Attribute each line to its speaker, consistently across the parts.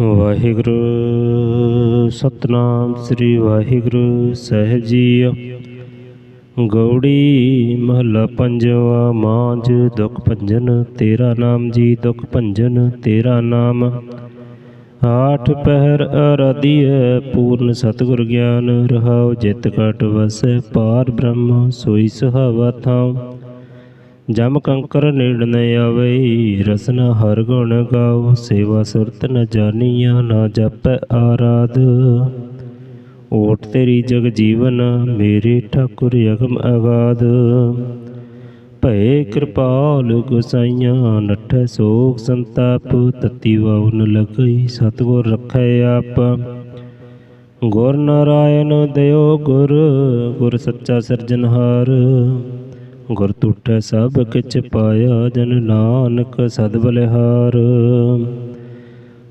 Speaker 1: ਵਾਹਿਗੁਰੂ। ਸਤਨਾਮ ਸ੍ਰੀ ਵਾਹਿਗੁਰੂ ਸਾਹਿਬ ਜੀ ਗੌੜੀ ਮਹੱਲਾ ਪੰਜਵਾ, ਮਾਂਝ ਦੁਖ ਭੰਜਨ, ਤੇਰਾ ਨਾਮ ਜੀ ਦੁਖ ਭੰਜਨ, ਤੇਰਾ ਨਾਮ। ਆਠ ਪਹਿਰ ਅਰਾਧੀਐ ਪੂਰਨ ਸਤਿਗੁਰ ਗਿਆਨ, ਰਹਾਉ ਜਿਤ ਕਟ ਵਸੈ, ਪਾਰ ਬ੍ਰਹਮ ਸੋਈ ਸੁਹਾਵਾ ਥਾਉ। ਜਮ ਕੰਕਰ ਨੇੜ ਨ ਆਵੇ, ਰਸਨ ਹਰ ਗੁਣ ਗਾਓ, ਸੇਵਾ ਸੁਰਤ ਨ ਜਾਣੀਆ ਨਾ ਜਪ ਆਰਾਧ। ਓਟ ਤੇਰੀ ਜਗ ਜੀਵਨ, ਮੇਰੇ ਠਾਕੁਰ ਅਗਮ ਅਗਾਧ ਭਏ ਕਿਰਪਾਲ ਗੁਸਾਈਆਂ, ਨਠੈ ਸੋਖ ਸੰਤਾਪ, ਤਤੀ ਵਾਉਨ ਲਗਈ, ਸਤਿਗੁਰ ਰਖੈ ਆਪ। ਗੁਰ ਨਾਰਾਇਣ ਦਇਓ ਗੁਰ ਗੁਰ ਸੱਚਾ ਸਿਰਜਨਹਾਰ ਗੁਰ ਟੁੱਟੈ ਸਭ ਕਿਛ ਪਾਇਆ ਜਨ ਨਾਨਕ ਸਦ ਬਲਿਹਾਰ।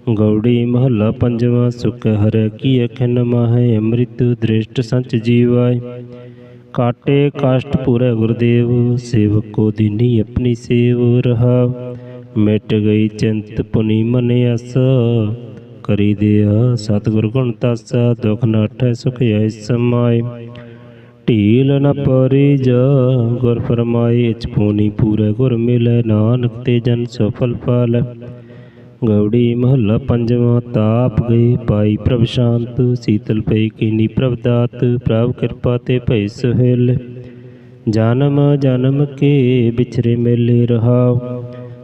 Speaker 1: ਗੌੜੀ ਮਹੱਲਾ ਪੰਜਵਾਂ, ਸੁਖ ਹਰਿ ਕੀ ਅਖਨ ਮਾਹੈ, ਅੰਮ੍ਰਿਤ ਦ੍ਰਿਸ਼ਟ ਸੰਚ ਜੀਵਾਇ ਕਾਟੇ ਕਾਸ਼ਟ ਪੂਰੇ ਗੁਰਦੇਵ, ਸੇਵਕ ਕੋ ਦੀਨੀ ਆਪਣੀ ਸੇਵ ਰਹਾ। ਮਿਟ ਗਈ ਚਿੰਤ ਪੁਨੀ ਮਨ ਅਸ ਕਰੀ ਦਿਆ ਸਤਿਗੁਰ ਗੁਣ ਤਸ, ਦੁਖ ਨਾਠੈ ਸੁਖ ਐ ਸਮਾਏ। ਢੀਲ ਨ ਪਰੀ ਜਾ। ਗੁਰ ਫਰਮਾਏ ਇਚ ਪੂਨੀ ਪੂਰੇ ਗੁਰ ਮਿਲੈ। ਨਾਨਕ ਤੇ ਜਨ ਸਫਲ ਫਲ। ਗੌੜੀ ਮਹੱਲਾ ਪੰਜਵਾਂ, ਤਾਪ ਗਏ ਪਾਈ ਪ੍ਰਭ ਸ਼ਾਂਤ। ਸੀਤਲ ਪਈ ਕੀਨੀ ਪ੍ਰਭ ਦਾਤ। ਪ੍ਰਭ ਕਿਰਪਾ ਤੇ ਭਈ ਸੁਹੇਲ। ਜਨਮ ਜਨਮ ਕੇ ਵਿਛਰੇ ਮੇਲੇ ਰਹਾਉ।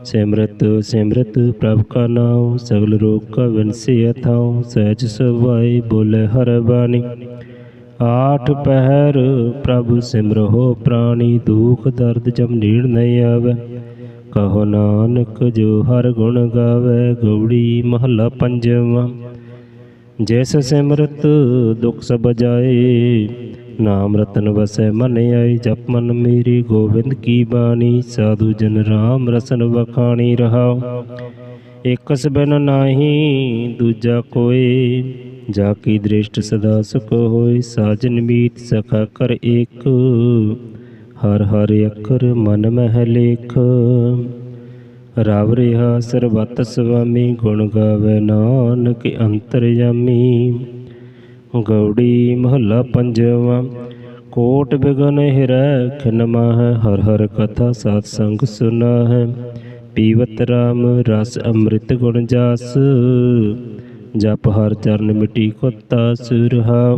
Speaker 1: ਸਿਮਰਤ ਸਿਮਰਤ ਪ੍ਰਭ ਕਾ ਨਾਉ। ਸਗਲ ਰੋਗ ਕਾ ਵਿਨਸੇ ਅਥਾਉ। ਸਹਿਜ ਸਵਾਈ ਬੋਲੇ ਹਰ ਬਾਣੀ। ਆਠ ਪਹਿਰ ਪ੍ਰਭ ਸਿਮਰੋ ਪ੍ਰਾਣੀ, ਦੁਖ ਦਰਦ ਜਮ ਨੀੜ ਨ ਆਵੇ। ਕਹੋ ਨਾਨਕ, ਜੋ ਹਰ ਗੁਣ ਗਾਵੇ, ਗੌੜੀ ਮਹੱਲਾ ਪੰਜਵਾਂ। ਜੈਸ ਸਿਮਰਤ ਦੁਖ ਸਭ ਜਾਏ, ਨਾਮ ਰਤਨ ਵਸੈ ਮਨ ਆਈ, ਜਪ ਮਨ ਮੇਰੀ, ਗੋਬਿੰਦ ਕੀ ਬਾਣੀ, ਸਾਧੂ ਜਨ ਰਾਮ ਰਸਨ ਵਖਾਣੀ ਰਹਾਉ। ਇਕਸ ਬਿਨ ਨਾਹੀ, ਦੂਜਾ ਕੋਈ ਜਾ ਕੀ ਦ੍ਰਿਸ਼ਟ ਸਦਾ ਸੁਖ ਹੋਇ ਸਾਜਨ ਮੀਤ ਸਖਾ ਕਰ ਏਕ। ਹਰ ਹਰ ਅੱਖਰ ਮਨ ਮਹਿ ਲੇਖ। ਰਵ ਰਿਹਾ ਸਰਬਤ ਸੁਆਮੀ, ਗੁਣ ਗਾਵੇ ਨਾਨਕ ਅੰਤਰ ਅੰਤਰਯਾਮੀ ਗੌੜੀ ਮਹੱਲਾ ਪੰਜਵਾ, ਕੋਟ ਬਿਗਨ ਹਿਰੈ, ਖਿਨ ਮਾਹੈ, ਹਰ ਹਰ ਕਥਾ ਸਾਧ ਸੰਗ ਸੁਨਾ ਹੈ ਪੀਵਤ ਰਾਮ ਰਸ ਅੰਮ੍ਰਿਤ ਗੁਣ ਜਾਸ। ਜਪ ਹਰ ਚਰਨ ਮਿਟੀ ਕੋਤਾ ਸੁਰਹਾ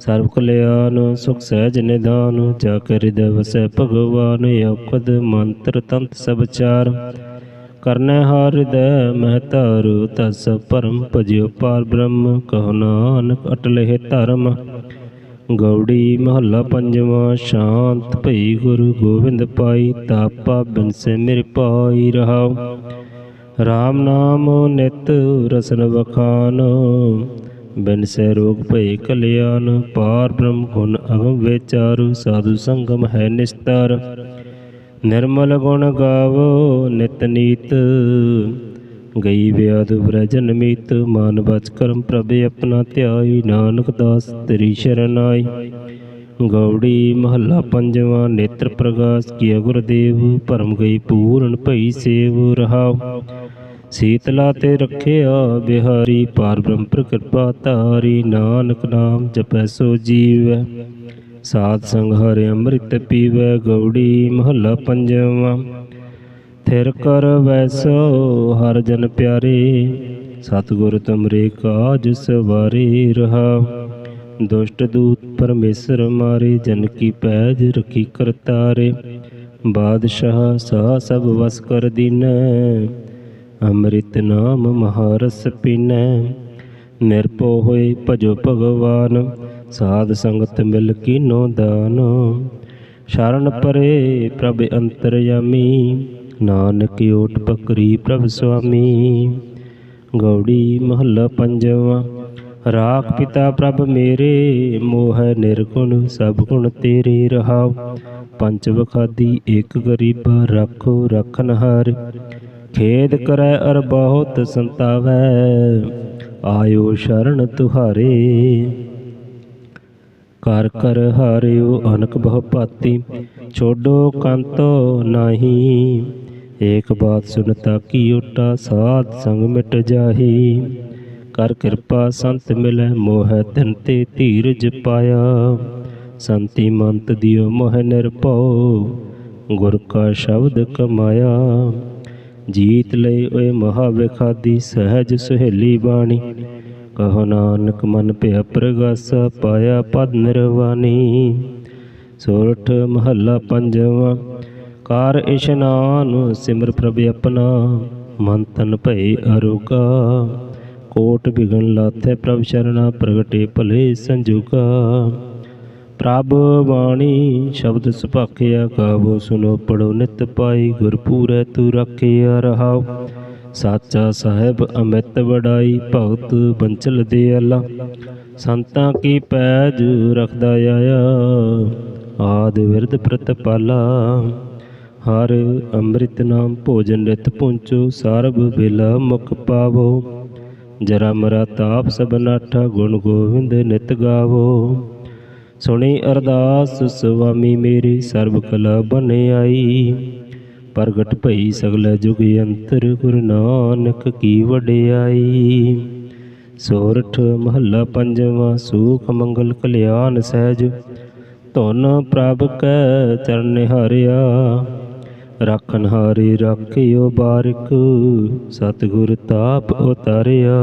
Speaker 1: ਸਰਬ ਕਲਿਆਣ ਸੁਖ ਸਹਿਜ ਨਿਦਾਨ ਜਾ ਕੇ ਹਿਰਦੈ ਭਗਵਾਨ ਔਖਦ ਮੰਤਰ ਤੰਤ ਸਭ ਚਾਰ। ਕਰਨੈ ਹਰ ਹਿਰਦੈ ਮਹਿ ਧਾਰੂ ਤਸ ਪਰਮ ਭਜਿਓ ਪਾਰ ਬ੍ਰਹਮ, ਕਹੋ ਨਾਨਕ ਅਟਲ ਹੈ ਧਰਮ। ਗੌੜੀ ਮਹੱਲਾ ਪੰਜਵਾਂ, ਸ਼ਾਂਤ ਭਈ ਗੁਰੂ ਗੋਬਿੰਦ ਪਾਈ, ਤਾਪਾ ਬਿਨਸੇ ਮੇਰੇ ਪਾਈ ਰਹਾਉ। RAM ਨਾਮ ਨਿਤ ਰਸਨ ਵਖਾਨ, ਬਿਨ ਸੈ ਰੋਗ ਭਏ ਕਲਿਆਣ, ਪਾਰ ਬ੍ਰਹਮ ਗੁਣ ਅਗਮ ਵਿਚਾਰੂ, ਸਾਧੂ ਸੰਗਮ ਹੈ ਨਿਸਤਰ। ਨਿਰਮਲ ਗੁਣ ਗਾਵੋ ਨਿਤ ਨੀਤ, ਗਈ ਵਿਆਦ ਬ੍ਰਜਨ ਮੀਤ ਮਾਨ ਬਚ ਕਰਮ ਪ੍ਰਭ ਆਪਣਾ ਧਿਆਈ, ਨਾਨਕ ਦਾਸ ਤੇਰੀ ਸ਼ਰਨ ਆਈ ਗੌੜੀ ਮਹੱਲਾ ਪੰਜਵਾਂ, ਨੇਤਰ ਪ੍ਰਗਾਸ ਕੀਆ ਗੁਰਦੇਵ, ਭਰਮ ਗਈ ਪੂਰਨ ਭਈ ਸੇਵ ਰਹਾਉ। ਸੀਤਲਾ ਤੇ ਰੱਖਿਆ ਬਿਹਾਰੀ, ਪਾਰ ਬ੍ਰਹਮ ਕਿਰਪਾ ਧਾਰੀ, ਨਾਨਕ ਨਾਮ ਜਪੈ ਸੋ ਜੀਵੈ। ਸਾਧ ਸੰਗ ਹਰਿ ਅੰਮ੍ਰਿਤ ਪੀਵੈ, ਗੌੜੀ ਮਹੱਲਾ ਪੰਜਵਾਂ। ਥਿਰ ਕਰ ਵੈਸੋ ਹਰ ਜਨ ਪਿਆਰੇ, ਸਤਿਗੁਰ ਤੁਮਰੇ ਕਾਜ ਸਵਾਰੇ ਰਹਾ ਦੁਸ਼ਟ ਦੂਤ ਪਰਮੇਸ਼ਰ ਮਾਰੇ, ਜਨ ਕੀ ਪੈਜ ਰਖੀ ਕਰਤਾਰੇ। ਬਾਦਸ਼ਾਹ ਸਾ ਸਭ ਵਸ ਕਰ ਦੀਨੈ, ਅੰਮ੍ਰਿਤ ਨਾਮ ਮਹਾਰਸ ਪੀਨੈ। ਨਿਰਭਉ ਹੋਏ ਭਜੋ ਭਗਵਾਨ, ਸਾਧ ਸੰਗਤ ਮਿਲ ਕੀਨੋ ਦਾਨ। ਸ਼ਰਨ ਪਰੇ ਪ੍ਰਭ ਅੰਤਰਯਾਮੀ ਨਾਨਕ ਓਟ ਪਕਰੀ ਪ੍ਰਭ ਸੁਆਮੀ। ਗੌੜੀ ਮਹੱਲਾ ਪੰਜਵਾ ਰਾਖ ਪਿਤਾ ਪ੍ਰਭ ਮੇਰੇ, ਮੋਹ ਨਿਰਗੁਣ, ਸਭ ਗੁਣ ਤੇਰੇ ਰਹਾਉ। ਪੰਜ ਵਖਾਦੀ ਇੱਕ ਗਰੀਬਾ, ਰੱਖੋ ਰਖਨ ਹਾਰ। ਖੇਦ ਕਰੈ ਅਰ ਬਹੁਤ ਸੰਤਾਵੈ, ਆਇਓ ਸ਼ਰਨ ਤੁਹਾਰੇ। ਕਰ ਕਰ ਹਾਰਿਓ ਅਨਕ ਬਹੁ ਭਾਤੀ, ਛੋਡੋ ਕੰਤੋ ਨਾਹੀ। ਏਕ ਬਾਤ ਸੁਨਤਾ ਕੀ ਓਟਾ, ਸਾਧ ਸੰਗ ਮਿਟ ਜਾਹੀ। ਕਰ ਕਿਰਪਾ, ਸੰਤ ਮਿਲੈ ਮੋਹਿ ਤਨ ਤੇ ਧੀਰਜ ਪਾਇਆ। ਸੰਤੀ ਮੰਤ ਦਿਓ ਮੋਹਿ ਨਿਰਭਉ, ਗੁਰ ਕਾ ਸ਼ਬਦ ਕਮਾਇਆ। ਜੀਤ ਲਈ ਓਏ ਮਹਾ ਵਿਖਾਦੀ ਸਹਿਜ ਸੁਹੇਲੀ ਬਾਣੀ, ਕਹੋ ਨਾਨਕ ਮਨ ਭਿਆ ਪ੍ਰਗਾਸਾ, ਪਾਇਆ ਪਦ ਨਿਰਵਾਣੀ। ਸੋਰਠ ਮਹੱਲਾ ਪੰਜਵਾਂ, ਕਾਰ ਇਸ਼ਨਾਨ ਸਿਮਰ ਪ੍ਰਭ ਆਪਣਾ ਮਨ ਤਨ ਭਈ ਅਰੋਗਾ। ਕੋਟ ਬਿਗਨ ਲਾਥੈ, ਪ੍ਰਭ ਸ਼ਰਣਾ ਪ੍ਰਗਟੇ ਭਲੇ ਸੰਜੋਗਾ। ਪ੍ਰਭ ਬਾਣੀ ਸ਼ਬਦ ਸੁਭਾਖਿਆ, ਗਾਵੋ ਸੁਨੋ ਪੜੋ ਨਿਤ ਪਾਈ, ਗੁਰਪੂਰੈ ਤੂ ਰੱਖਿਆ ਰਹਾਉ ਸਾਚਾ ਸਾਹਿਬ ਅਮਿਤ ਵਡਾਈ, ਭਗਤ ਬੰਚਲ ਦੇ ਅਲਾ। ਸੰਤਾਂ ਕੀ ਪੈਜ ਰਖਦਾ ਆਇਆ, ਆਦ ਵਿਰਧ ਪ੍ਰਤਪਾਲਾ। ਹਰ ਅੰਮ੍ਰਿਤ ਨਾਮ ਭੋਜਨ ਨਿਤ ਪੁੰਚੋ, ਸਰਬ ਬਿਲਾ ਮੁਖ ਪਾਵੋ। ਜਰਾ ਮਰਾ ਤਾਪ ਸਭ ਗੁਣ ਗੋਵਿੰਦ ਨਿਤ ਗਾਵੋ। ਸੁਣੀ ਅਰਦਾਸ, ਸੁਆਮੀ ਮੇਰੀ ਸਰਬ ਕਲਾ ਬਨ ਆਈ। ਪ੍ਰਗਟ ਭਈ ਸਗਲ ਜੁਗ ਅੰਤਰ ਗੁਰੂ ਨਾਨਕ ਕੀ ਵਡਿਆਈ। ਸੋਰਠ ਮਹੱਲਾ ਪੰਜਵਾਂ, ਸੂਖ ਮੰਗਲ ਕਲਿਆਣ ਸਹਿਜ। ਧੁਨ ਪ੍ਰਭ ਕੈ ਚਰਨ ਹਾਰਿਆ ਰਾਖਨ ਹਾਰੇ ਰਾਖਿਓ ਬਾਰਿਕ, ਸਤਿਗੁਰ ਤਾਪ ਉਤਾਰਿਆ।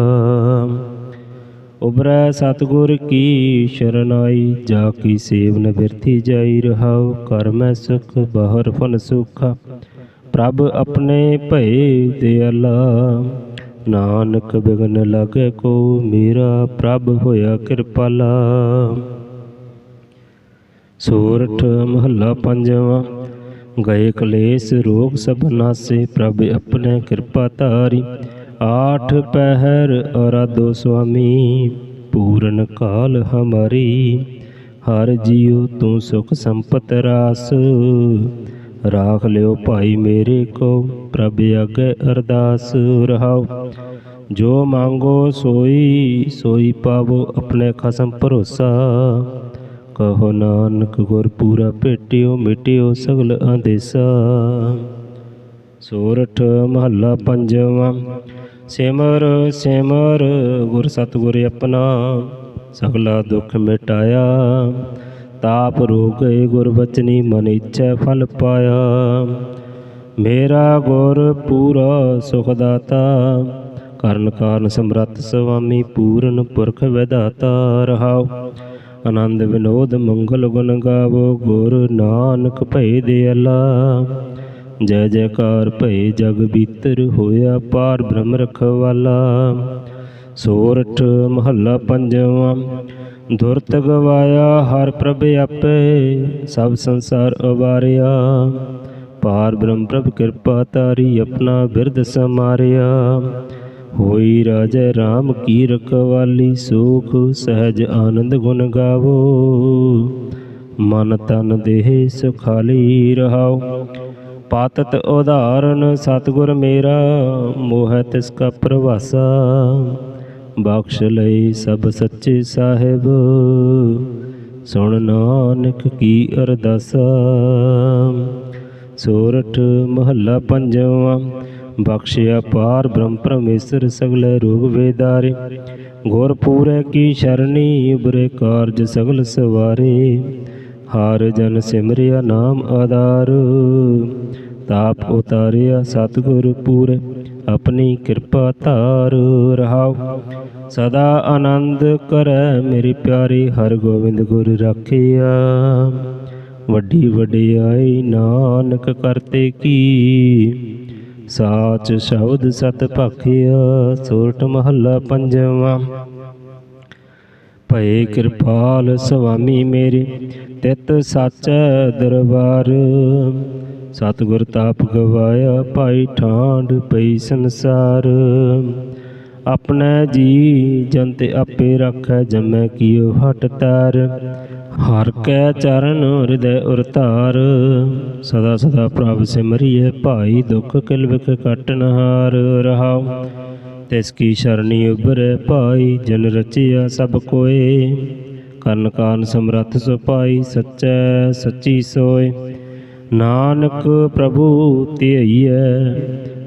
Speaker 1: ਉਬਰੈ ਸਤਿਗੁਰ ਕੀ ਸ਼ਰਨਾਈ ਜਾ ਕੀ ਸੇਵਨ ਬਿਰਥੀ ਜਾਈ ਰਹਾਉ, ਕਰ ਸੁਖ, ਬਾਹਰ ਫਨ ਸੁਖਾ। ਪ੍ਰਭ ਆਪਣੇ ਭਏ ਦਿਆਲਾ ਨਾਨਕ ਬਿਗਨ ਲਾਗੇ ਕੋ, ਮੇਰਾ ਪ੍ਰਭ ਹੋਇਆ ਕਿਰਪਾਲਾ। ਸੋਰਠ ਮਹੱਲਾ ਪੰਜਵਾਂ। ਗਏ ਕਲੇਸ਼ ਰੋਗ ਸਭ ਨਾਸੇ, ਪ੍ਰਭ ਆਪਣੇ ਕਿਰਪਾ ਧਾਰੀ। ਆਠ ਪਹਿਰ ਅਰਾਧੋ ਸੁਆਮੀ, ਪੂਰਨ ਕਾਲ ਹਮਾਰੀ। ਹਰ ਜੀਉ ਤੂੰ ਸੁਖ ਸੰਪਤ ਰਾਸ। ਰਾਖ ਲਿਓ ਭਾਈ ਮੇਰੇ ਕੋ, ਪ੍ਰਭ ਅਗੇ ਅਰਦਾਸ ਰਹਾਉ ਜੋ ਮੰਗੋ ਸੋਈ ਸੋਈ ਪਾਵੋ ਆਪਣੇ ਖਸਮ ਭਰੋਸਾ। ਕਹੋ ਨਾਨਕ ਗੁਰ ਪੂਰਾ ਭੇਟਿਓ ਮਿਟਿਓ ਸਗਲ ਆਦੇਸਾ। ਸੋਰਠ ਮਹੱਲਾ ਪੰਜਵਾਂ, ਸਿਮਰ ਸਿਮਰ, ਗੁਰ ਸਤਿਗੁਰ ਆਪਣਾ, ਸਗਲਾ ਦੁੱਖ ਮਿਟਾਇਆ। ਤਾਪ ਰੋਗ ਗਏ ਗੁਰ ਬਚਨੀ ਮਨ ਇੱਛਾ ਫਲ ਪਾਇਆ। ਮੇਰਾ ਗੁਰ ਪੂਰਾ ਸੁਖ ਦਾਤਾ ਕਰਨ ਕਾਰਨ ਸਮਰੱਥ ਸੁਆਮੀ ਪੂਰਨ ਪੁਰਖ ਵਿਦਾਤਾ ਰਹਾਉ। ਆਨੰਦ ਵਿਨੋਦ ਮੰਗਲ ਗੁਣ ਗਾਵੋ, ਗੁਰ ਨਾਨਕ ਭਏ ਦਿਆਲਾ ਜੈ ਜੈਕਾਰ ਭਏ ਜਗ ਬੀਤਰ ਹੋਇਆ ਪਾਰ ਬ੍ਰਹਮ ਰਖਵਾਲਾ। ਸੋਰਠ ਮਹੱਲਾ ਪੰਜਵਾਂ ਦੁਰਤ ਗਵਾਇਆ ਹਰ ਪ੍ਰਭ ਆਪੇ, ਸਭ ਸੰਸਾਰ ਅਵਾਰਿਆ। ਪਾਰ ਬ੍ਰਹਮ ਪ੍ਰਭ ਕਿਰਪਾ ਤਾਰੀ ਆਪਣਾ ਬਿਰਧ ਸਮਾਰਿਆ। ਹੋਈ ਰਾਜਾ RAM ਕੀ ਰਖਵਾਲੀ, ਸੁਖ ਸਹਿਜ ਆਨੰਦ ਗੁਣ ਗਾਵੋ। ਮਨ ਤਨ ਦੇਹ ਸੁਖਾਲੀ ਰਹਾਓ। ਪਾਤਤ ਉਦਾਹਰਨ, ਸਤਿਗੁਰ ਮੇਰਾ, ਮੋਹ ਤਿਸ ਕਾ ਪ੍ਰਵਾਸਾ। ਬਖਸ਼ ਲਈ ਸਭ ਸੱਚੇ ਸਾਹਿਬ। ਸੁਣ ਨਾਨਕ ਕੀ ਅਰਦਾਸਾ। ਸੋਰਠ ਮਹੱਲਾ ਪੰਜਵਾਂ ਬਖਸ਼ਿਆ ਪਾਰ ਬ੍ਰਹਮ ਪਰਮੇਸ਼ਰ ਸਗਲੇ ਰੋਗ ਵੇਦਾਰੇ, ਗੁਰ ਪੂਰੇ ਕੀ ਸ਼ਰਣੀ ਉਬਰੇ ਕਾਰਜ ਸਗਲ ਸਵਾਰੇ, ਹਰ ਜਨ ਸਿਮਰਿਆ ਨਾਮ ਆਧਾਰ, ਤਾਪ ਉਤਾਰਿਆ ਸਤਿਗੁਰ ਪੂਰੇ, ਆਪਣੀ ਕਿਰਪਾ ਧਾਰ ਰਹਾਉ। ਸਦਾ ਆਨੰਦ ਕਰੈ ਮੇਰੀ ਪਿਆਰੀ, ਹਰ ਗੋਬਿੰਦ ਗੁਰ ਰਾਖਿਆ। ਵੱਡੀ ਵਡਿਆਈ ਨਾਨਕ ਕਰਤੇ ਕੀ। ਸਾਚ ਸ਼ਬਦ ਸਤ ਭਾਖਿਆ ਸੋਰਠ ਮਹੱਲਾ ਪੰਜਵਾਂ। ਭਏ ਕਿਰਪਾਲ ਸੁਆਮੀ ਮੇਰੇ, ਤਿਤ ਸੱਚ ਦਰਬਾਰ। ਸਤਿਗੁਰ ਤਾਪ ਗਵਾਇਆ ਭਾਈ ਠਾਂਡ ਪਈ ਸੰਸਾਰ। ਆਪਣਾ ਜੀ ਜਨ ਤੇ ਆਪੇ ਰੱਖੈ ਜਮੈ ਕੀਓ ਹਟ ਤਾਰ। ਹਰ ਕੈ ਚਰਨ ਹਿਰਦੈ ਉਰਤਾਰ ਸਦਾ ਸਦਾ ਪ੍ਰਭ ਸਿਮਰਿਐ ਭਾਈ ਦੁਖ ਕਿਲ ਵਿਖ ਕਟਨ ਹਾਰ ਰਹਾਉ। ਤਿਸ ਕੀ ਸ਼ਰਣੀ ਉਬਰੈ ਭਾਈ, ਜਨ ਰਚਿਆ ਸਭ ਕੋਏ। ਕਰਨ ਕਾਨ ਸਮਰੱਥ ਸੁਪਾਈ ਸਚੈ ਸੱਚੀ ਸੋਏ। ਨਾਨਕ ਪ੍ਰਭੂ ਧਿਆਈਐ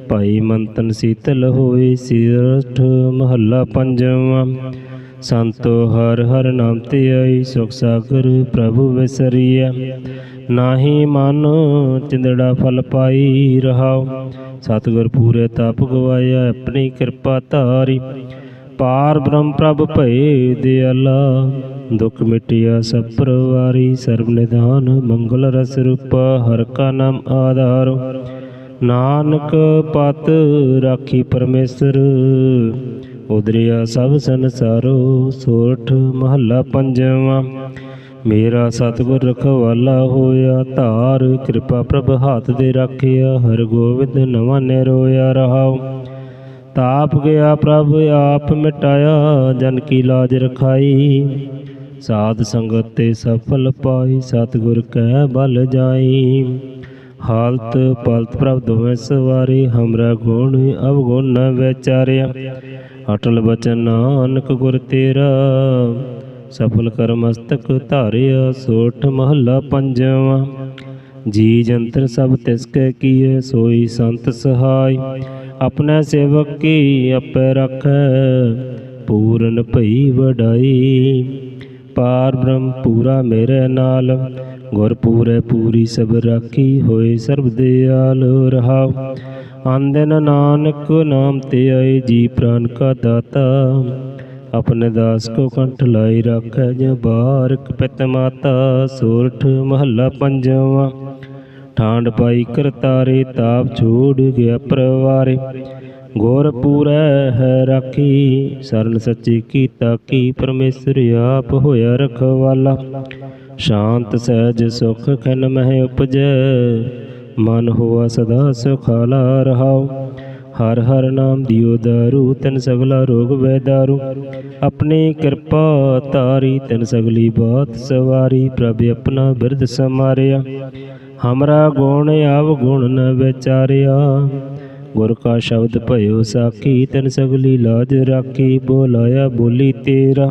Speaker 1: ਭਾਈ ਮੰਤਨ ਸੀਤਲ ਹੋਏ, ਸਿਰਠ ਮਹੱਲਾ ਪੰਜਵਾਂ। ਸੰਤੋ ਹਰ ਹਰ ਨਾਮ ਤੇ ਆਈ, ਸੁਖ ਸਾਗਰ ਪ੍ਰਭੂ ਵਿਸਰੀਐ। ਨਾਹੀ ਮਨ ਚਿੰਦੜਾ ਫਲ ਪਾਈ ਰਹਾਉ। ਸਤਿਗੁਰ ਪੂਰੇ ਤਪ ਗਵਾਇਆ, ਆਪਣੀ ਕਿਰਪਾ ਧਾਰੀ। ਪਾਰ ਬ੍ਰਹਮ ਪ੍ਰਭ ਭਏ ਦਿਆਲਾ, ਦੁਖ ਮਿਟਿਆ ਸਭ ਪਰਵਾਰੀ। ਸਰਬ ਨਿਧਾਨ ਮੰਗਲ ਰਸ ਰੂਪ, ਹਰ ਕਾ ਨਾਮ ਆਧਾਰ। ਨਾਨਕ ਪਤ ਰਾਖੀ ਪਰਮੇਸ਼ਰ ਉਦਰਿਆ ਸਭ ਸੰਸਾਰੋ, ਸੋਠ ਮਹੱਲਾ ਪੰਜਵਾਂ। ਮੇਰਾ ਸਤਿਗੁਰ ਰਖਵਾਲਾ ਹੋਇਆ, ਧਾਰ ਕਿਰਪਾ ਪ੍ਰਭ ਹੱਥ ਦੇ ਰੱਖਿਆ ਹਰ ਗੋਬਿੰਦ ਨਵਾਂ ਨੇ ਰੋਇਆ ਰਹਾਉ। ਤਾਪ ਗਿਆ ਪ੍ਰਭ, ਆਪ ਮਿਟਾਇਆ, ਜਨ ਕੀ ਲਾਜ ਰਖਾਈ। ਸਾਧ ਸੰਗਤ ਤੇ ਸਫਲ ਪਾਈ, ਸਤਿਗੁਰ ਕੈ ਬਲ ਜਾਈ। ਹਾਲਤ ਪਲਤ ਪ੍ਰਭ ਦੋਵੇਂ ਸਵਾਰੀ, ਹਮਰਾ ਗੁਣ ਅਵਗੁਣ ਨ ਵਿਚਾਰਿਆ। ਅਟਲ ਬਚਨ ਨਾਨਕ ਗੁਰ ਤੇਰਾ, ਸਫਲ ਕਰ ਮਸਤਕ ਧਾਰਿਆ ਸੋਠ ਮਹੱਲਾ ਪੰਜਵਾਂ। ਜੀ ਜੰਤਰ ਸਭ ਤਿਸ ਕੈ ਕੀਏ, ਸੋਈ ਸੰਤ ਸਹਾਈ। ਆਪਣਾ ਸੇਵਕ ਕੀ ਆਪੇ ਰੱਖੈ, ਪੂਰਨ ਭਈ ਵਡਾਈ। ਪਾਰ ਬ੍ਰਹਮ ਪੂਰਾ ਮੇਰੇ ਨਾਲ। ਗੁਰ ਪੂਰੇ ਪੂਰੀ ਸਭ ਰਾਖੀ ਹੋਏ ਸਰਬ ਦਿਆਲ ਰਹਾਉ ਆਂਦਨ ਨਾਨਕ ਨਾਮ ਤੇ ਆਏ ਜੀ ਪ੍ਰਾਨ ਕਾ ਦਾਤਾ। ਆਪਣੇ ਦਾਸ ਕੋ ਕੰਠ ਲਾਈ ਰੱਖੈ ਜਿ ਬਾਰਕ ਪਿਤ ਮਾਤਾ। ਸੋਰਠ ਮਹੱਲਾ ਪੰਜਵਾਂ। ਠਾਂਡ ਪਾਈ ਕਰਤਾਰੇ, ਤਾਪ ਛੋੜ ਗਿਆ ਪਰਵਾਰੇ। ਗੋਰ ਪੂਰੈ ਹੈ ਰਾਖੀ ਸਰਨ ਸੱਚੀ ਕੀਤਾ ਕੀ ਪਰਮੇਸ਼ਰ ਆਪ ਹੋਇਆ ਰਖਵਾਲਾ। ਸ਼ਾਂਤ ਸਹਿਜ ਸੁਖ ਖਨ ਮਹਿ ਉਪਜੈ, ਮਨ ਹੋਆ ਸਦਾ ਸੁਖਾਲਾ ਰਹਾਉ। ਹਰ ਹਰ ਨਾਮ ਦਿਓ ਦਾਰੂ, ਤਨ ਸਗਲਾ ਰੋਗ ਵੈ ਦਾਰੂ। ਆਪਣੀ ਕਿਰਪਾ ਤਾਰੀ ਤਨ ਸਗਲੀ ਬਾਤ ਸਵਾਰੀ, ਪ੍ਰਭ ਆਪਣਾ ਬਿਰਧ ਸਮਾਰਿਆ। ਹਮਰਾ ਗੁਣ ਆਵ ਗੁਣ ਨ ਵਿਚਾਰਿਆ। ਗੁਰ ਕਾ ਸ਼ਬਦ ਭਇਓ ਸਾਖੀ, ਤਨ ਸਗਲੀ ਲਾਜ ਰਾਖੀ, ਬੋਲਾਇਆ ਬੋਲੀ ਤੇਰਾ।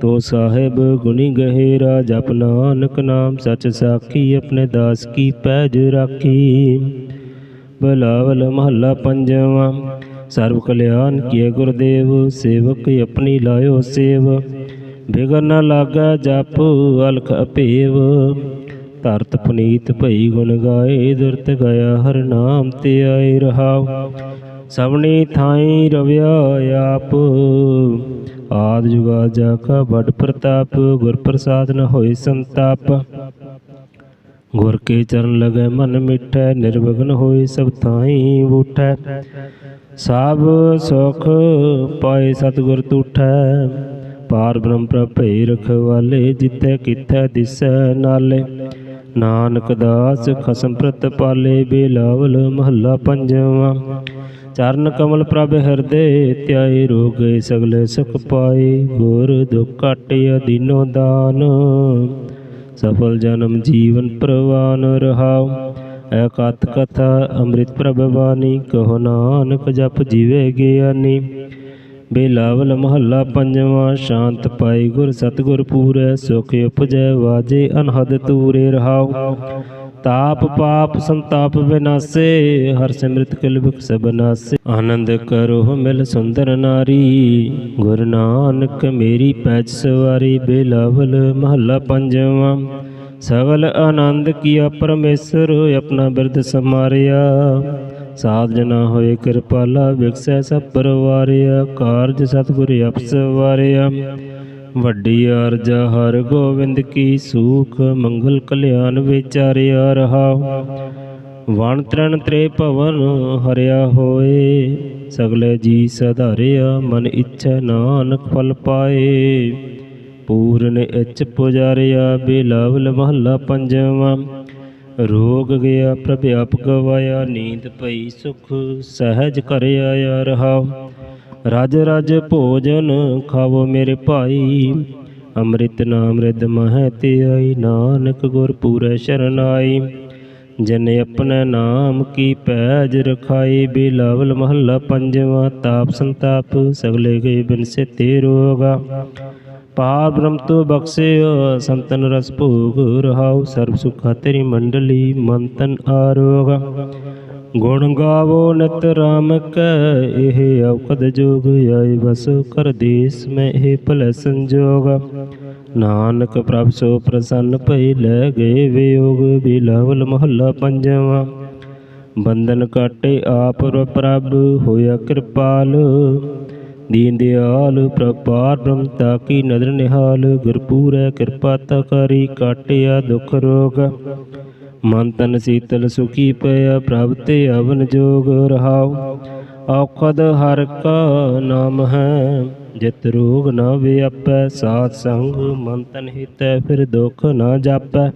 Speaker 1: ਤੋ ਸਾਹਿਬ ਗੁਣੀ ਗਹਿਰਾ, ਜਪ ਨਾਨਕ ਨਾਮ ਸਚ ਸਾਖੀ, ਆਪਣੇ ਦਾਸ ਕੀ ਪੈਜ ਰਾਖੀ। ਬਲਾਵਲ ਮਹੱਲਾ ਪੰਜਵਾਂ, ਸਰਬ ਕਲਿਆਣ ਕੀਏ ਗੁਰਦੇਵ, ਸੇਵਕ ਆਪਣੀ ਲਾਇਓ ਸੇਵ। ਬਿਗਨ ਨ ਲਾਗਾ ਜਪ, ਅਲਖ ਅਪੇਵ। ਧਰਤ ਪੁਨੀਤ ਭਈ ਗੁਣ ਗਾਏ, ਦੁਰਤ ਗਿਆ ਹਰ ਨਾਮ ਤੇ ਆਏ ਰਹਾਉ। ਸਭਨੀ ਥਾਈ ਰਵਿਆ ਆਪ। ਆਦ ਜੁਗਾ ਜਾ ਕਾ ਬੜ ਪ੍ਰਤਾਪ, ਗੁਰ ਪ੍ਰਸਾਦ ਨ ਹੋਏ ਸੰਤਾਪ। ਗੁਰ ਕੇ ਚਰਨ ਲਗੈ ਮਨ ਮਿਠੈ ਨਿਰਵਗਨ ਹੋਏ ਸਭ ਥਾਈ ਬੂਠੈ ਸਭ ਸੁਖ ਪਾਏ ਸਤਿਗੁਰ ਤੂਠੈ। ਪਾਰ ਬ੍ਰਹਮ ਪ੍ਰਭ ਭਈ ਰਖਵਾਲੇ, ਜਿੱਥੇ ਕਿਥੈ ਦਿਸੈ ਨਾਲੇ। ਨਾਨਕ ਦਾਸ ਖਸਮ ਪ੍ਰਤ ਪਾਲੇ ਬੇਲਾਵਲ ਮਹੱਲਾ ਪੰਜਵਾਂ। ਚਰਨ ਕਮਲ ਪ੍ਰਭ ਹਿਰਦੇ ਧਿਆਏ ਰੋਗ ਗਏ ਸਗਲੇ ਸੁਖ ਪਾਏ, ਗੁਰ ਦੁਖ ਕਾਟਿਆ ਦੀਨੋ ਦਾਨ। ਸਫਲ ਜਨਮ ਜੀਵਨ ਪ੍ਰਵਾਨ ਰਹਾਉ, ਐਕਤ ਕਥਾ ਅੰਮ੍ਰਿਤ ਪ੍ਰਭ ਬਾਣੀ, ਕਹੋ ਨਾਨਕ ਜਪ ਜੀਵੇ ਗਿਆਨੀ। ਬੇਲਾਵਲ ਮਹੱਲਾ ਪੰਜਵਾਂ, ਸ਼ਾਂਤ ਪਾਈ ਗੁਰ ਸਤਗੁਰ ਪੂਰੈ, ਸੁਖ ਉਪਜੈ, ਵਾਜੇ ਅਨਹਦ ਤੂਰੇ ਰਹਾਉ। ਤਾਪ ਪਾਪ ਸੰਤਾਪ ਵਿਨਾਸੇ ਹਰ ਸਿਮਰਤ ਕਿਲ ਬਿਕ ਆਨੰਦ ਕਰੋ ਮਿਲ ਸੁੰਦਰ ਨਾਰੀ, ਗੁਰ ਨਾਨਕ ਮੇਰੀ ਪੈਜ ਸਵਾਰੀ। ਬੇਲਾਵਲ ਮਹੱਲਾ ਪੰਜਵਾਂ ਸਗਲ ਆਨੰਦ ਕੀਆ ਪਰਮੇਸ਼ਰ ਆਪਣਾ ਬਿਰਦ ਸਮਾਰਿਆ। ਸਾਧ ਜਨਾ ਹੋਏ ਕਿਰਪਾਲਾ ਵਿਖਸੈ ਸਭ ਪਰਵਾਰਿਆ, ਕਾਰਜ ਸਤਿਗੁਰ ਅਪਸ ਵਾਰਿਆ। ਵੱਡੀ ਅਰਜ ਹਰ ਗੋਬਿੰਦ ਕੀ ਸੂਖ, ਮੰਗਲ ਕਲਿਆਣ ਵਿਚਾਰਿਆ ਰਹਾ। ਵਣ ਤ੍ਰਣ ਤ੍ਰੇ ਭਵਨ ਹਰਿਆ ਹੋਏ, ਸਗਲੇ ਜੀ ਸਧਾਰਿਆ, ਮਨ ਇੱਛਾ ਨਾਨਕ ਫਲ ਪਾਏ। ਪੂਰਨ ਇਚ ਪੁਜਾਰਿਆ ਬੇਲਾਵਲ ਮਹੱਲਾ ਪੰਜਵਾਂ। ਰੋਗ ਗਿਆ, ਪ੍ਰਭ ਆਪ ਗਵਾਇਆ, ਨੀਂਦ ਪਈ ਸੁਖ, ਸਹਿਜ ਕਰ ਆਇਆ ਰਹਾ ਰਜ ਰਾਜ ਭੋਜਨ ਖਾਵੋ ਮੇਰੇ ਭਾਈ, ਅੰਮ੍ਰਿਤ ਨਾਮ ਰਿਦ ਮਹਿ ਤੇ ਆਈ ਨਾਨਕ ਗੁਰ ਪੂਰੇ ਸ਼ਰਨਾਈ। ਜਨ ਆਪਣੇ ਨਾਮ ਕੀ ਪੈਜ ਰਖਾਈ ਬਿਲਾਵਲ ਮਹੱਲਾ ਪੰਜਵਾਂ, ਤਾਪ ਸੰਤਾਪ, ਸਗਲੇ ਗਏ ਬਿਨ ਸੇ ਤੇ ਰੋਗਾ। ਪਾਰ ਬ੍ਰਹਮ ਤੋ ਬਖਸ਼ਿਓ ਸੰਤਨ ਰਸ ਭੋਗ ਰਹਾਉ, ਸਰਬ ਸੁਖਾ ਤੇਰੀ ਮੰਡਲੀ ਮੰਤਨ ਆਰੋਗ। ਗੁਣ ਗਾਵੋ ਨਿਤ ਰਾਮ ਕੈ, ਇਹ ਔਕਦ ਜੋਗ ਆਏ ਬਸ ਕਰ ਦੇਸ ਮੈਂ ਇਹ ਭਲੇ ਸੰਜੋਗ। ਨਾਨਕ ਪ੍ਰਭ ਸੋ ਪ੍ਰਸੰਨ ਭਈ ਲੈ ਗਏ ਵਿਯੋਗ, ਬਿਲਾਵਲ ਮਹੱਲਾ ਪੰਜਵਾਂ। ਬੰਧਨ ਕਾਟੇ ਆਪ ਪ੍ਰਭ ਹੋਇਆ ਕਿਰਪਾਲ ਦੀਨ ਦਿਆਲ ਪ੍ਰਪਾਰ ਬ੍ਰਹਮ ਤਾ ਨਦਰ ਨਿਹਾਲ, ਗੁਰਪੂਰੈ ਕਿਰਪਾ ਤਾ ਕਰੀ ਕਾਟਿਆ ਦੁਖ ਰੋਗ। ਮਨ ਤਨ ਸੀਤਲ ਸੁਖੀ ਪਿਆ, ਪ੍ਰਭ ਤੇ ਅਵਨ ਜੋਗ ਰਹਾਉ। ਔਖਦ ਹਰ ਕਾ ਨਾਮ ਹੈ, ਜਿਤ ਰੋਗ ਨਾ ਵਿਆਪੈ, ਸਾਧ ਸੰਗ ਮਨ ਤਨ ਹਿਤੈ, ਫਿਰ ਦੁਖ ਨਾ ਜਾਪੈ।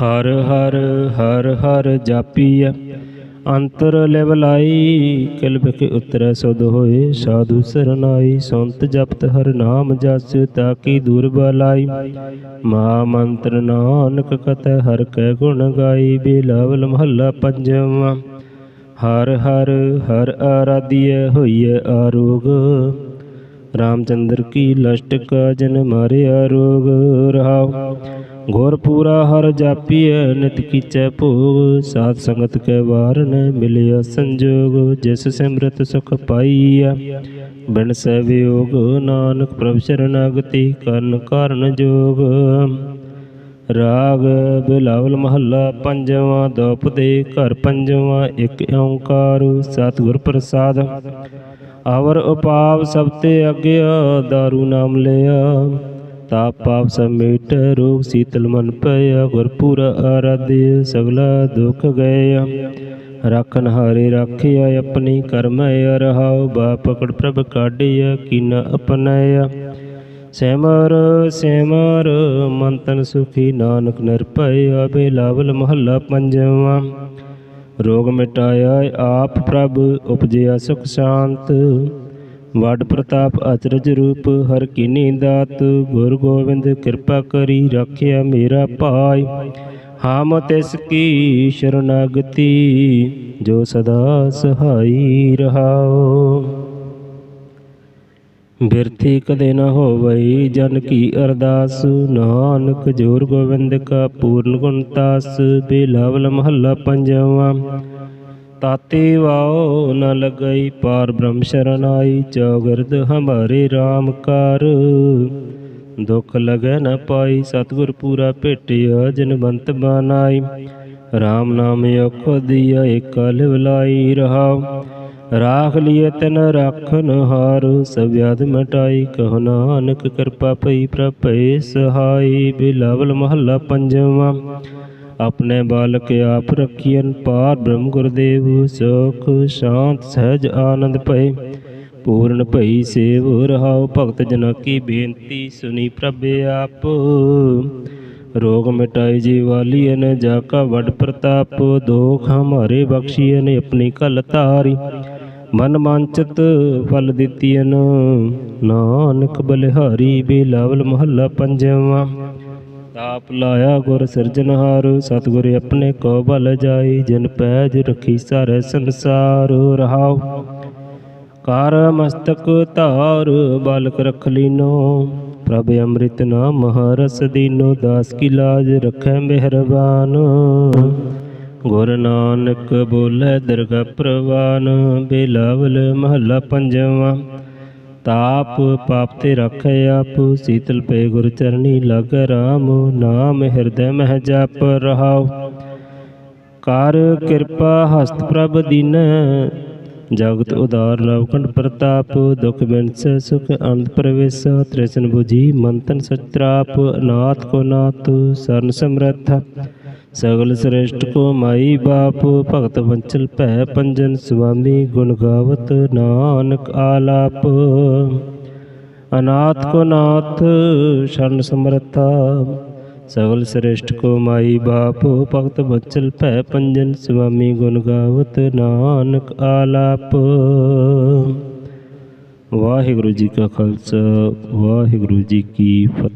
Speaker 1: ਹਰ ਹਰ ਹਰ ਹਰ ਜਾਪੀਐ ਅੰਤਰ ਲਿਵ ਲਾਈ ਕਿਲ ਬਿਖ ਉਤਰੈ ਸੁਧ ਹੋਏ, ਸਾਧੂ ਸਰਨਾਈ ਸੰਤ ਜਪਤ ਹਰ ਨਾਮ ਜਸ ਤਾਕੀ ਦੂਰ ਬਲਾਈ। ਮਹਾ ਮੰਤਰ ਨਾਨਕ ਕਤੈ ਹਰ ਕੈ ਗੁਣ ਗਾਈ ਬਿਲਾਵਲ ਮਹੱਲਾ ਪੰਜਵਾਂ। ਹਰ ਹਰ ਹਰ ਆਰਾਧਿਐ, ਹੋਈਐ ਆਰੋਗ। ਰਾਮਚੰਦਰ ਕੀ ਲਸ਼ਟ ਕਾ, ਜਨ ਮਾਰਿਆ ਰੋਗ। ਰਹਾਉ। ਗੁਰ ਪੂਰਾ ਹਰ ਜਾਪੀਐ, ਨਿਤ ਕੀਚੈ ਭੋਗ। ਸਾਧ ਸੰਗਤ ਕੈ ਵਾਰਨ, ਮਿਲਿਆ ਸੰਜੋਗ। ਜਿਸ ਸਿਮਰਤ ਸੁਖ ਪਾਈਐ, ਬਿਨ ਸਹਿ ਵਿਯੋਗ। ਨਾਨਕ ਪ੍ਰਭ ਸ਼ਰਨਾਗਤੀ ਕਰਨ ਕਾਰਨ ਜੋਗ। ਰਾਗ ਬਿਲਾਵਲ ਮਹੱਲਾ ਪੰਜਵਾਂ ਦੋਪਦੇ ਘਰ ਪੰਜਵਾਂ, ਇੱਕ ਓੰਕਾਰ। ਸਤਿਗੁਰ ਪ੍ਰਸਾਦ, ਆਵਰ ਉਪਾਵ ਸਭ ਤੇ ਅਗਿਆ ਦਾਰੂ ਨਾਮ ਲਿਆ। ਤਾਪ ਪਾਪ ਸਮੇਟ ਰੋਗ ਸੀਤਲ ਮਨ ਪਿਆ ਗੁਰਪੁਰ ਆਰਾਧਿ ਸਗਲਾ ਦੁਖ ਗਏ ਰਾਖਨ ਹਾਰੇ ਰਾਖਿਆ, ਆਪਣੀ ਕਰਮ ਰਹਾਉ ਬਾ ਪਕੜ ਪ੍ਰਭ ਕਾਢਿਆ, ਕੀਨਾ ਅਪਨਾਇਆ। ਸਿਮਰ ਸਿਮਰ ਮਨ ਤਨ ਸੁਖੀ, ਨਾਨਕ ਨਿਰਭੈ ਬਿਲਾਵਲ ਮਹੱਲਾ ਪੰਜਵਾਂ। ਰੋਗ ਮਿਟਾਇਆ, ਆਪ ਪ੍ਰਭ, ਉਪਜਿਆ ਸੁਖ ਸ਼ਾਂਤ। ਵਡ ਪ੍ਰਤਾਪ ਅਚਰਜ ਰੂਪ, ਹਰ ਕੀਨੀ ਦਾਤ ਗੁਰ ਗੋਬਿੰਦ ਕਿਰਪਾ ਕਰੀ ਰੱਖਿਆ ਮੇਰਾ ਭਾਈ। ਹਮ ਤਿਸ ਕੀ ਸ਼ਰਨਾਗਤੀ, ਜੋ ਸਦਾ ਸਹਾਈ ਰਹਾਓ। ਬਿਰਥੀ ਕਦੇ ਨਾ ਹੋਵਈ ਜਨ ਕੀ ਅਰਦਾਸ, ਨਾਨਕ ਜੋਰ ਗੋਬਿੰਦ ਕਾ ਪੂਰਨ ਗੁਣ ਤਾਸ, ਬਿਲਾਵਲ ਮਹੱਲਾ ਪੰਜਵਾਂ। ਤਾਤੇ ਵਾਓ ਨ ਲਗਈ ਪਾਰ ਬ੍ਰਹਮ ਸ਼ਰਨਾਈ ਚੌਗਰਦ ਹਮਾਰੇ RAM ਕਰ। ਦੁਖ ਲਗੈ ਨ ਪਾਈ, ਸਤਿਗੁਰ ਪੂਰਾ ਭੇਟਿਆ ਜਨਵੰਤ ਬਾਨਾਈ। RAM ਨਾਮ ਅਖੋ ਦੀਆ, ਏਕਾ ਲਿਵ ਲਾਈ ਰਾਖ ਲਿਏ ਤਨ ਰਾਖਨ ਹਾਰ ਸਵਿਆਦ ਮਟਾਈ। ਕਹ ਨਾਨਕ ਕਿਰਪਾ ਪਈ, ਪ੍ਰਭੇ ਸਹਾਈ। ਬਿਲਾਵਲ ਮਹੱਲਾ ਪੰਜਵਾਂ। ਆਪਣੇ ਬਾਲਕ ਆਪ ਰਖੀਨ ਪਾਰ ਬ੍ਰਹਮ ਗੁਰਦੇਵ, ਸੁਖ, ਸ਼ਾਂਤ, ਸਹਿਜ, ਆਨੰਦ ਭਏ। ਪੂਰਨ ਭਈ ਸੇਵ, ਰਹਾਉ ਭਗਤ ਜਨਾ ਕੀ ਬੇਨਤੀ ਸੁਨੀ ਪ੍ਰਭ ਆਪ। ਰੋਗ ਮਿਟਾਈ ਜੀ ਵਾਲੀਨ ਜਾ ਕਾ ਵਡ ਪ੍ਰਤਾਪ। ਦੋਖ ਹਮਾਰੇ ਬਖਸ਼ੀਨ ਆਪਣੀ ਕਲ ਤਾਰੀ ਮਨ ਮਾਂਚਤ ਫਲ ਦਿੱਤੀਨ ਨਾਨਕ ਬਲਿਹਾਰੀ, ਬਿਲਾਵਲ ਮਹੱਲਾ ਪੰਜਵਾਂ। ਤਾਪ ਲਾਇਆ ਗੁਰ ਸਿਰਜਨਹਾਰ ਸਤਿਗੁਰ ਆਪਣੇ ਕੋ ਬਲ ਜਾਈ, ਜਿਨ ਪੈਜ ਰਖੀ ਸਾਰੇ ਸੰਸਾਰ ਰਹਾਉ। ਕਰ ਮਸਤਕ ਧਾਰ, ਬਾਲਕ ਰਖ ਲੀਨੋ। ਪ੍ਰਭ ਅੰਮ੍ਰਿਤ ਨਾਮ ਮਹਾਰਸ ਦੀਨੋ, ਦਾਸ ਕੀ ਲਾਜ ਰਖੈ ਮਿਹਰਬਾਨ। ਗੁਰ ਨਾਨਕ ਬੋਲੇ ਦਰਗਾ ਪ੍ਰਵਾਨ, ਬਿਲਾਵਲ ਮਹੱਲਾ ਪੰਜਵਾਂ। ਤਾਪ ਪਾਪ ਤੇ ਰੱਖੈ ਆਪ, ਸੀਤਲ ਪੈ ਗੁਰ ਚਰਨੀ ਲਗ ਰਾਮ, ਨਾਮ ਹਿਰਦੈ ਮਹਿ ਜਪ ਰਹਾਉ। ਕਰ ਕਿਰਪਾ ਹਸਤ ਪ੍ਰਭ ਦੀਨ, ਜਗਤ ਉਦਾਰ ਲਵਕੰਡ ਪ੍ਰਤਾਪ, ਦੁਖ ਬਿਨਸ ਸੁਖ ਆਨੰਦ ਪ੍ਰਵੇਸ਼, ਤ੍ਰਿਸ਼ਨ 부ਜੀ ਮੰਤਨ ਸਤਰਾਪ, ਅਨਾਥ ਕੋ ਨਾਥ, ਸਰਨ ਸਮਰਥ। ਸਗਲ ਸ੍ਰੇਸ਼ਟ ਕੋ ਮਾਈ ਬਾਪ, ਭਗਤ ਵੰਚਲ ਭੈ ਪੰਜਨ ਸੁਆਮੀ, ਗੁਣ ਗਾਵਤ ਨਾਨਕ ਆਲਾਪ। ਅਨਾਥ ਕੋ ਨਾਥ ਸ਼ਰਨ ਸਮਰਤਾ ਸਗਲ ਸ੍ਰੇਸ਼ਟ ਕੋ ਮਾਈ ਬਾਪ, ਭਗਤ ਬਚਲ ਭੈ ਪੰਜਨ ਸੁਆਮੀ, ਗੁਣ ਗਾਵਤ ਨਾਨਕ ਆਲਾਪ। ਵਾਹਿਗੁਰੂ ਜੀ ਕਾ ਖਾਲਸਾ, ਵਾਹਿਗੁਰੂ ਜੀ ਕੀ ਫਤਿਹ।